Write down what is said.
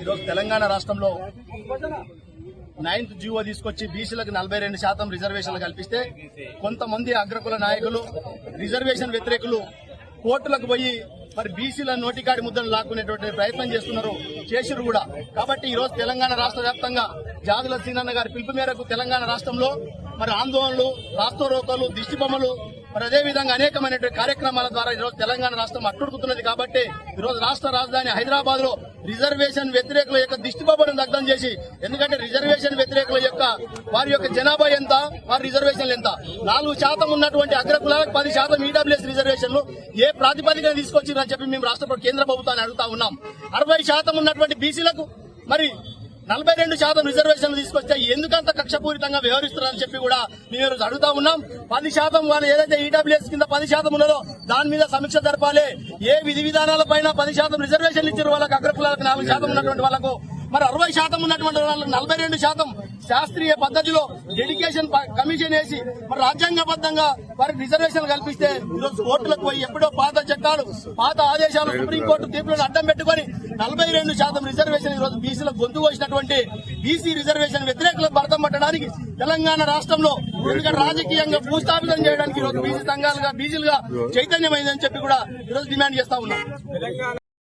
ఈరోజు తెలంగాణ రాష్ట్రంలో ninth GO తీసుకొచ్చి బీసీలకు నలభై రెండు శాతం రిజర్వేషన్లు కల్పిస్తే కొంతమంది అగ్రకుల నాయకులు రిజర్వేషన్ వ్యతిరేకులు కోర్టులకు పోయి మరి బీసీల నోటికాడి ముద్దను లాక్కునేటువంటి ప్రయత్నం చేస్తున్నారు చేసిరు కూడా. కాబట్టి ఈ రోజు తెలంగాణ రాష్ట్ర వ్యాప్తంగా జాదుల సీనన్న గారి పిలుపు మేరకు తెలంగాణ రాష్ట్రంలో మరి ఆందోళనలు రాష్ట్రోరోకలు దిష్టి బొమ్మలు మరి అదేవిధంగా అనేకమైనటువంటి కార్యక్రమాల ద్వారా ఈరోజు తెలంగాణ రాష్ట్రం అట్టుడుకుతున్నది కాబట్టి ఈరోజు రాష్ట్ర రాజధాని హైదరాబాద్లో రిజర్వేషన్ వ్యతిరేకుల యొక్క దిష్టిబొమ్మను దగ్ధం చేసి ఎందుకంటే రిజర్వేషన్ వ్యతిరేకుల యొక్క వారి యొక్క జనాభా ఎంత వారి రిజర్వేషన్లు ఎంత? నాలుగు శాతం ఉన్నటువంటి అగ్రకులాలకు పది శాతం ఈడబ్ల్యూఎస్ రిజర్వేషన్లు ఏ ప్రాతిపదికన తీసుకొచ్చిందని చెప్పి మేము రాష్ట్ర కేంద్ర ప్రభుత్వాన్ని అడుగుతా ఉన్నాం. అరవై శాతం ఉన్నటువంటి బీసీలకు మరి నలభై రెండు శాతం రిజర్వేషన్లు తీసుకొస్తే ఎందుకంత కక్షపూరితంగా వ్యవహరిస్తున్నారని చెప్పి కూడా మేము ఈరోజు అడుగుతా ఉన్నాం. పది శాతం వాళ్ళు ఏదైతే ఈడబ్ల్యూఎస్ కింద పది శాతం ఉన్నదో దాని మీద సమీక్ష జరపాలి. ఏ విధి విధానాల పైన పది శాతం రిజర్వేషన్లు ఇచ్చారు వాళ్ళకి అగ్రకులాలకు నాలుగు శాతం ఉన్నటువంటి వాళ్ళకు. మరి అరవై శాతం ఉన్నటువంటి వాళ్ళకి నలభై రెండు శాతం శాస్త్రీయ పద్ధతిలో డెడికేషన్ ప- కమిషన్ వేసి మరి రాజ్యాంగబద్ధంగా వారికి రిజర్వేషన్లు కల్పిస్తే ఈరోజు కోర్టులకు పోయి ఎప్పుడో పాత చట్టాలు పాత ఆదేశాలు సుప్రీంకోర్టు తీర్పులను అడ్డం పెట్టుకొని నలభై రెండు శాతం రిజర్వేషన్ ఈ రోజు బీసీలకు గొంతు కోసినటువంటి బీసీ రిజర్వేషన్ వ్యతిరేకులకు భర్తం పట్టడానికి తెలంగాణ రాష్ట్రంలో ఎందుకంటే రాజకీయంగా భూస్థాపితం చేయడానికి ఈరోజు బీసీ సంఘాలుగా బీసీలుగా చైతన్యమైందని చెప్పి కూడా ఈ రోజు డిమాండ్ చేస్తా ఉన్నాం.